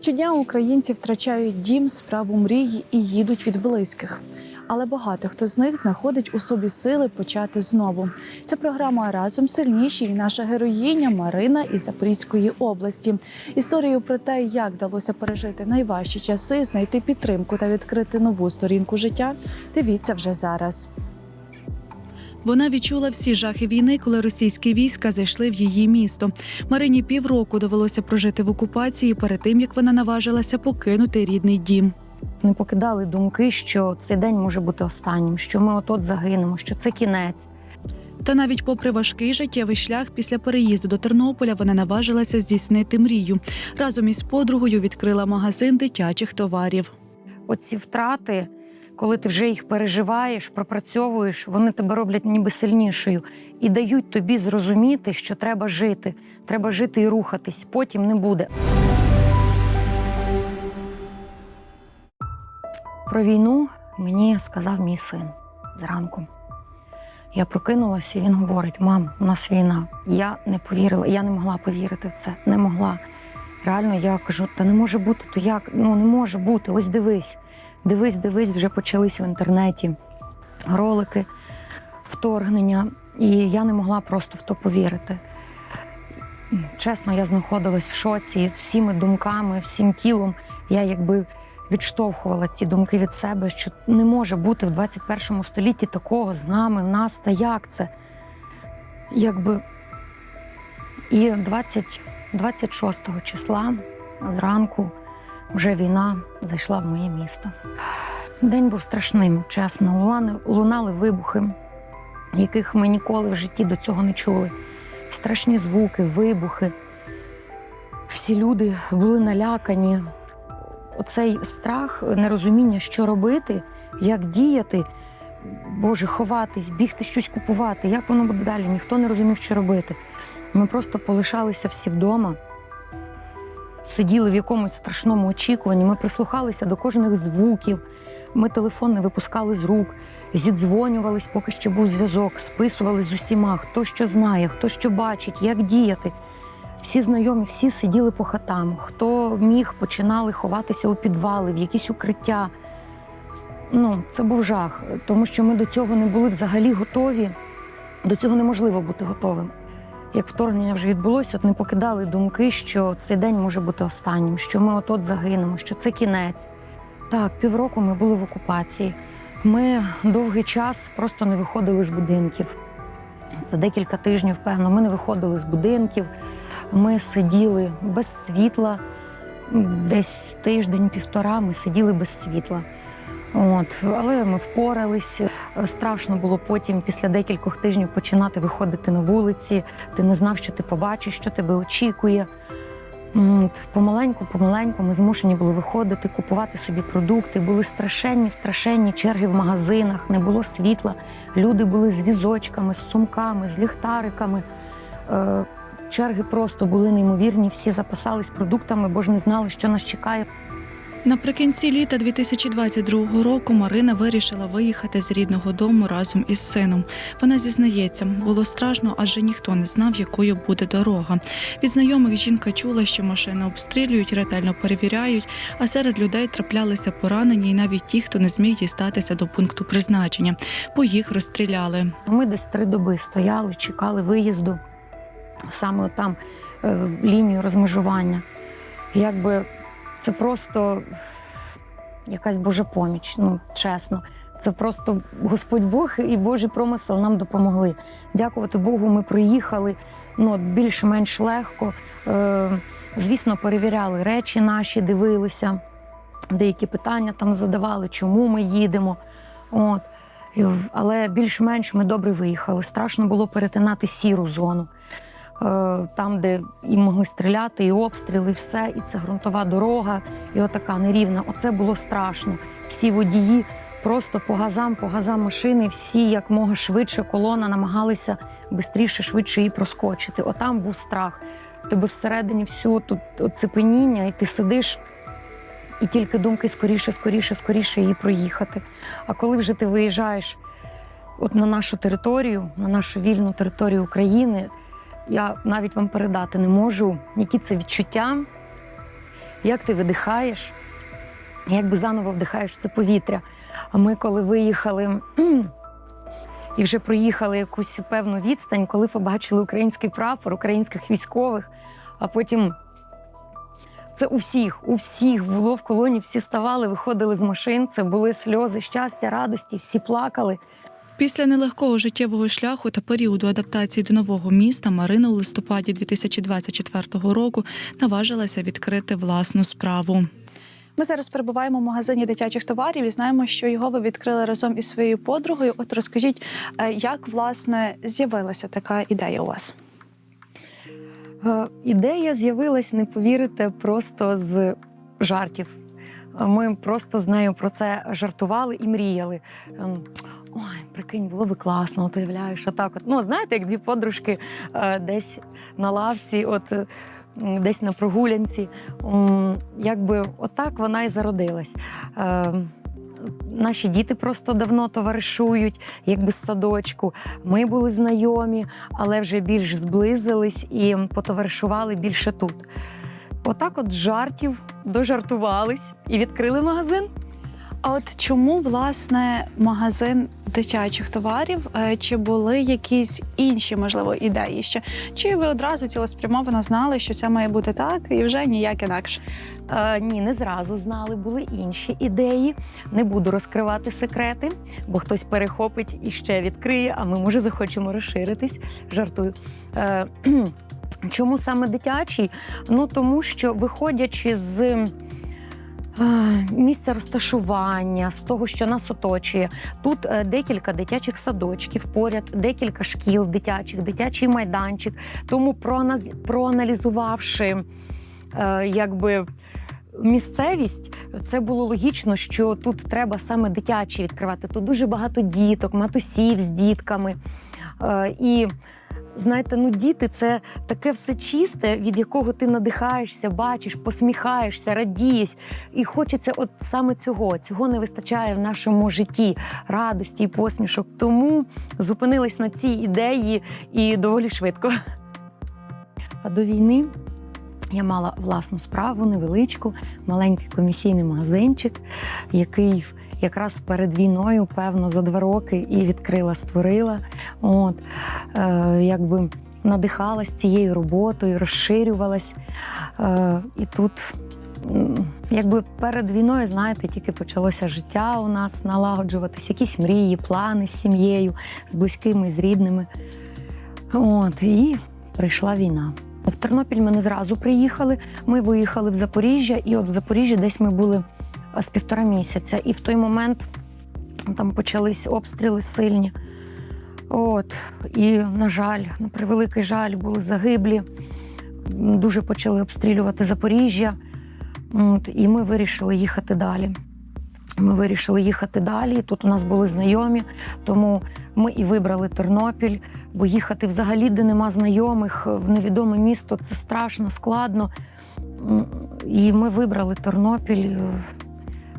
Щодня українці втрачають дім, справу мрії і їдуть від близьких. Але багато хто з них знаходить у собі сили почати знову. Це програма разом сильніші і наша героїня Марина із Запорізької області. Історію про те, як вдалося пережити найважчі часи, знайти підтримку та відкрити нову сторінку життя. Дивіться вже зараз. Вона відчула всі жахи війни, коли російські війська зайшли в її місто. Марині півроку довелося прожити в окупації перед тим, як вона наважилася покинути рідний дім. Не покидали думки, що цей день може бути останнім, що ми от-от загинемо, що це кінець. Та навіть попри важкий життєвий шлях після переїзду до Тернополя вона наважилася здійснити мрію. Разом із подругою відкрила магазин дитячих товарів. Оці втрати, коли ти вже їх переживаєш, пропрацьовуєш, вони тебе роблять ніби сильнішою і дають тобі зрозуміти, що треба жити. Треба жити і рухатись. Потім не буде. Про війну мені сказав мій син зранку. Я прокинулася, і він говорить: мам, у нас війна. Я не повірила, я не могла повірити в це, не могла. Реально, я кажу, та не може бути, то як? Ну не може бути. Ось дивись, дивись, дивись, вже почались в інтернеті ролики, вторгнення, і я не могла просто в то повірити. Чесно, я знаходилась в шоці всіми думками, всім тілом. Я якби відштовхувала ці думки від себе, що не може бути в 21 столітті такого з нами, в нас, та як це? Якби і 20, 26 числа зранку вже війна зайшла в моє місто. День був страшним, чесно. Лунали, лунали вибухи, яких ми ніколи в житті до цього не чули. Страшні звуки, вибухи. Всі люди були налякані. Оцей страх, нерозуміння, що робити, як діяти, Боже, ховатись, бігти щось купувати. Як воно буде далі? Ніхто не розумів, що робити. Ми просто полишалися всі вдома, сиділи в якомусь страшному очікуванні. Ми прислухалися до кожних звуків. Ми телефон не випускали з рук, зідзвонювались, поки ще був зв'язок, списували з усіма, хто що знає, хто що бачить, як діяти. Всі знайомі, всі сиділи по хатам. Хто міг, починали ховатися у підвали, в якісь укриття. Ну, це був жах, тому що ми до цього не були взагалі готові. До цього неможливо бути готовим. Як вторгнення вже відбулося, от не покидали думки, що цей день може бути останнім, що ми от-от загинемо, що це кінець. Так, півроку ми були в окупації. Ми довгий час просто не виходили з будинків. Це декілька тижнів, певно. Ми не виходили з будинків. Ми сиділи без світла. Десь тиждень-півтора ми сиділи без світла. От, але ми впорались. Страшно було потім, після декількох тижнів, починати виходити на вулиці. Ти не знав, що ти побачиш, що тебе очікує. Помаленьку, помаленьку ми змушені були виходити, купувати собі продукти. Були страшенні, страшенні черги в магазинах, не було світла. Люди були з візочками, з сумками, з ліхтариками. Е, черги просто були неймовірні. Всі запасались продуктами, бо ж не знали, що нас чекає. Наприкінці літа 2022 року Марина вирішила виїхати з рідного дому разом із сином. Вона зізнається, було страшно, адже ніхто не знав, якою буде дорога. Від знайомих жінка чула, що машини обстрілюють, ретельно перевіряють, а серед людей траплялися поранені, і навіть ті, хто не зміг дістатися до пункту призначення, бо їх розстріляли. Ми десь три доби стояли, чекали виїзду саме там е, лінію розмежування. Якби це просто якась Божа поміч, ну чесно. Це просто Господь Бог і Божий промисел нам допомогли. Дякувати Богу, ми приїхали ну, більш-менш легко. Е, звісно, перевіряли речі наші, дивилися, деякі питання там задавали, чому ми їдемо. От. Але більш-менш ми добре виїхали. Страшно було перетинати сіру зону. Е, Там, де і могли стріляти, і обстріли, і все, і це ґрунтова дорога, і отака нерівна. Оце було страшно. Всі водії просто по газам, по газам машини, всі як мога швидше колона намагалися швидше, швидше її проскочити. Отам був страх. Тебе всередині всю тут оцепеніння, і ти сидиш. І тільки думки скоріше, скоріше, скоріше її проїхати. А коли вже ти виїжджаєш от на нашу територію, на нашу вільну територію України, я навіть вам передати не можу, які це відчуття. як ти видихаєш, якби заново вдихаєш це повітря. А ми, коли виїхали і вже проїхали якусь певну відстань, коли побачили український прапор, українських військових, а потім. Це у всіх, у всіх було в колоні, всі ставали, виходили з машин. Це були сльози, щастя, радості, всі плакали. Після нелегкого життєвого шляху та періоду адаптації до нового міста Марина у листопаді 2024 року наважилася відкрити власну справу. Ми зараз перебуваємо в магазині дитячих товарів і знаємо, що його ви відкрили разом із своєю подругою. От розкажіть, е, як власне з'явилася така ідея у вас? Е, Ідея з'явилась, не повірите, просто з жартів. Ми просто з нею про це жартували і мріяли. Ой, прикинь, було би класно, от уявляєш, отак. От. Ну, знаєте, як дві подружки е, десь на лавці, от е, десь на прогулянці. Якби отак вона і зародилась. Е, Наші діти просто давно товаришують, якби з садочку. Ми були знайомі, але вже більш зблизились і потоваришували більше тут. Отак, от жартів дожартувались і відкрили магазин. А от чому власне магазин дитячих товарів? Е, Чи були якісь інші можливо ідеї ще? Чи ви одразу цілеспрямовано знали, що це має бути так, і вже ніяк інакше? Е, ні, не зразу знали, були інші ідеї. Не буду розкривати секрети, бо хтось перехопить і ще відкриє, а ми може захочемо розширитись. Жартую. Е, чому саме дитячий? Ну тому що виходячи з. Е, Місця розташування, з того, що нас оточує. Тут е, декілька дитячих садочків, поряд декілька шкіл дитячих, дитячий майданчик. Тому проаналізувавши е, якби місцевість, це було логічно, що тут треба саме дитячі відкривати. Тут дуже багато діток, матусів з дітками. Е, І знаєте, ну діти це таке все чисте, від якого ти надихаєшся, бачиш, посміхаєшся, радієш. І хочеться от саме цього. Цього не вистачає в нашому житті радості і посмішок. Тому зупинились на цій ідеї і доволі швидко. А до війни я мала власну справу, невеличку, маленький комісійний магазинчик, який якраз перед війною, певно, за два роки і відкрила, створила. От, е, якби надихалась цією роботою, розширювалась. Е, і тут, якби перед війною, знаєте, тільки почалося життя у нас налагоджуватись, якісь мрії, плани з сім'єю, з близькими, з рідними. От, і прийшла війна. В Тернопіль ми не зразу приїхали. Ми виїхали в Запоріжжя, і от в Запоріжжі десь ми були з півтора місяця. І в той момент там почались обстріли сильні. От, і, на жаль, на превеликий жаль, були загиблі. Дуже почали обстрілювати Запоріжжя. От, і ми вирішили їхати далі. Ми вирішили їхати далі. Тут у нас були знайомі, тому ми і вибрали Тернопіль, бо їхати взагалі, де нема знайомих, в невідоме місто це страшно, складно. І ми вибрали Тернопіль, е,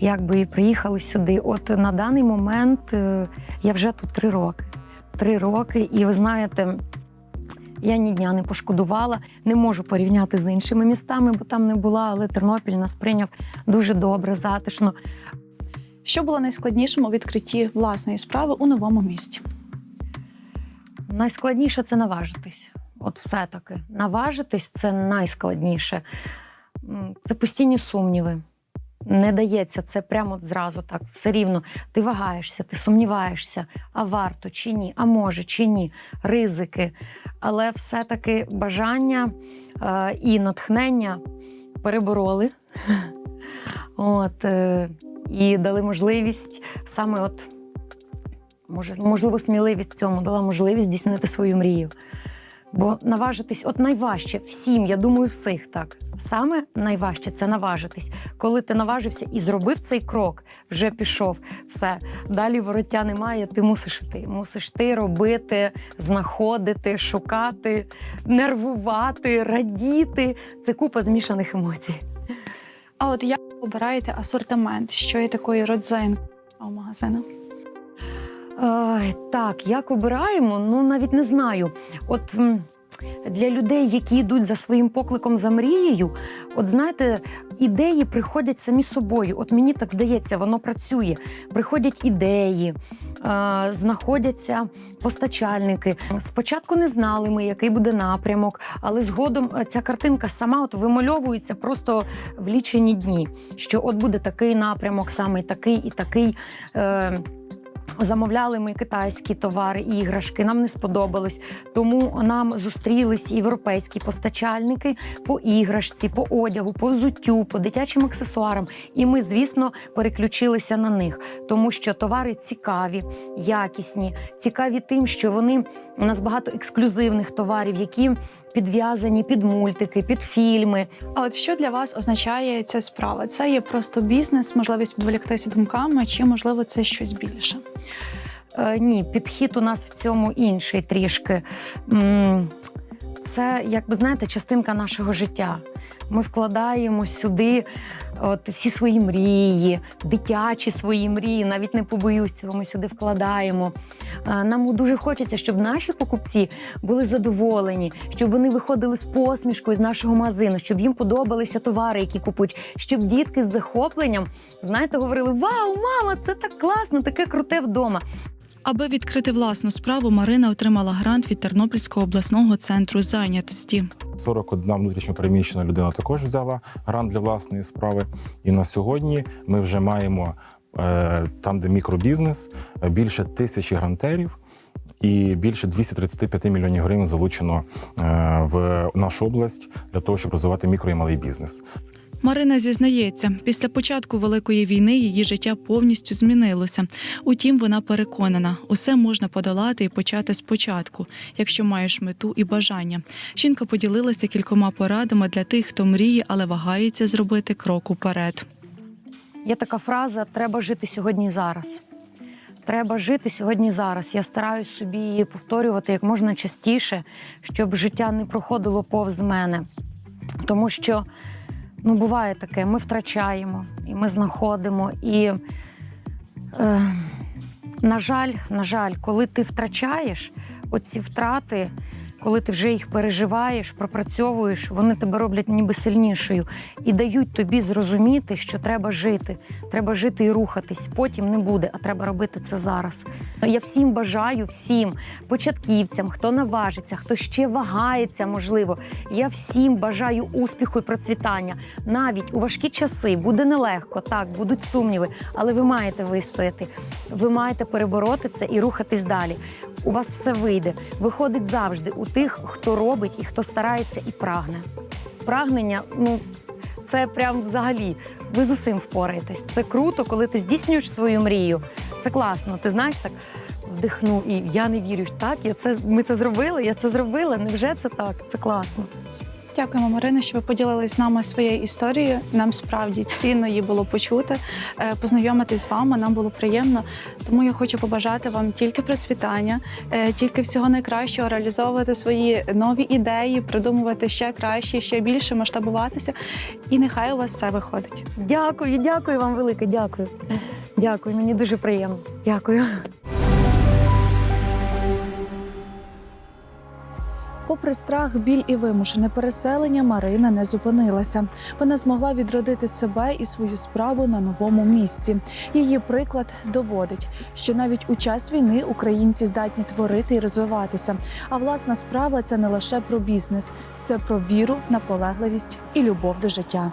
якби і приїхали сюди. От на даний момент е, я вже тут три роки. Три роки, і ви знаєте. Я ні дня не пошкодувала, не можу порівняти з іншими містами, бо там не була, але Тернопіль нас прийняв дуже добре, затишно. Що було найскладнішим у відкритті власної справи у новому місті? Найскладніше це наважитись. От все-таки. Наважитись це найскладніше. Це постійні сумніви. Не дається це прямо зразу так. Все рівно. Ти вагаєшся, ти сумніваєшся, а варто чи ні, а може чи ні, ризики. Але все-таки бажання е, і натхнення перебороли. От, е, і дали можливість саме от може, можливо, сміливість цьому дала можливість здійснити свою мрію. Бо наважитись, от найважче всім, я думаю, всіх так. Саме найважче це наважитись. Коли ти наважився і зробив цей крок, вже пішов, все. Далі вороття немає, ти мусиш йти. Мусиш ти робити, знаходити, шукати, нервувати, радіти. Це купа змішаних емоцій. А от як обираєте асортимент? Що є такою родзинкою у магазину? Так, як обираємо, ну навіть не знаю. От для людей, які йдуть за своїм покликом за мрією, от знаєте, ідеї приходять самі собою. От мені так здається, воно працює. Приходять ідеї, знаходяться постачальники. Спочатку не знали ми, який буде напрямок, але згодом е, ця картинка сама от вимальовується просто в лічені дні. Що от буде такий напрямок, саме такий і такий. Е, Замовляли ми китайські товари, іграшки, нам не сподобалось. Тому нам зустрілись європейські постачальники по іграшці, по одягу, по взуттю, по дитячим аксесуарам. І ми, звісно, переключилися на них, тому що товари цікаві, якісні, цікаві тим, що вони у нас багато ексклюзивних товарів, які підв'язані під мультики, під фільми. А от що для вас означає ця справа? Це є просто бізнес, можливість відволіктися думками, чи можливо це щось більше? Е, ні, підхід у нас в цьому інший трішки. Це, як ви знаєте, частинка нашого життя. Ми вкладаємо сюди от, всі свої мрії, дитячі свої мрії, навіть не побоюсь цього, ми сюди вкладаємо. Нам дуже хочеться, щоб наші покупці були задоволені, щоб вони виходили з посмішкою з нашого магазину, щоб їм подобалися товари, які купують, щоб дітки з захопленням, знаєте, говорили: Вау, мама, це так класно, таке круте вдома. Аби відкрити власну справу, Марина отримала грант від Тернопільського обласного центру зайнятості. 41 внутрішньопереміщена людина також взяла грант для власної справи. І на сьогодні ми вже маємо е, там, де мікробізнес, е, більше тисячі грантерів. І більше 235 мільйонів гривень залучено е, в нашу область для того, щоб розвивати мікро і малий бізнес. Марина зізнається, після початку великої війни її життя повністю змінилося. Утім, вона переконана, усе можна подолати і почати спочатку, якщо маєш мету і бажання. Жінка поділилася кількома порадами для тих, хто мріє, але вагається зробити крок уперед. Є така фраза: треба жити сьогодні зараз. Треба жити сьогодні зараз. Я стараюсь собі її повторювати як можна частіше, щоб життя не проходило повз мене. Тому що ну, буває таке, ми втрачаємо і ми знаходимо. І, е, на жаль, на жаль, коли ти втрачаєш оці втрати, коли ти вже їх переживаєш, пропрацьовуєш, вони тебе роблять ніби сильнішою і дають тобі зрозуміти, що треба жити. Треба жити і рухатись. Потім не буде, а треба робити це зараз. Я всім бажаю, всім початківцям, хто наважиться, хто ще вагається, можливо. Я всім бажаю успіху і процвітання. Навіть у важкі часи буде нелегко, так будуть сумніви, але ви маєте вистояти. Ви маєте перебороти це і рухатись далі. У вас все вийде. Виходить завжди у тих, хто робить і хто старається і прагне. Прагнення, ну це прям взагалі. Ви з усім впораєтесь. Це круто, коли ти здійснюєш свою мрію. Це класно. Ти знаєш так. Вдихну, і я не вірю. Так, я це ми це зробили. Я це зробила. Невже це так? Це класно. Дякуємо, Марина, що ви поділились з нами своєю історією. Нам справді цінно її було почути, е, познайомитись з вами. Нам було приємно. Тому я хочу побажати вам тільки процвітання, е, тільки всього найкращого, реалізовувати свої нові ідеї, придумувати ще краще, ще більше, масштабуватися. І нехай у вас все виходить. Дякую, дякую вам велике. Дякую. Дякую, мені дуже приємно. Дякую. Попри страх, біль і вимушене переселення, Марина не зупинилася. Вона змогла відродити себе і свою справу на новому місці. Її приклад доводить, що навіть у час війни українці здатні творити і розвиватися. А власна справа це не лише про бізнес, це про віру, наполегливість і любов до життя.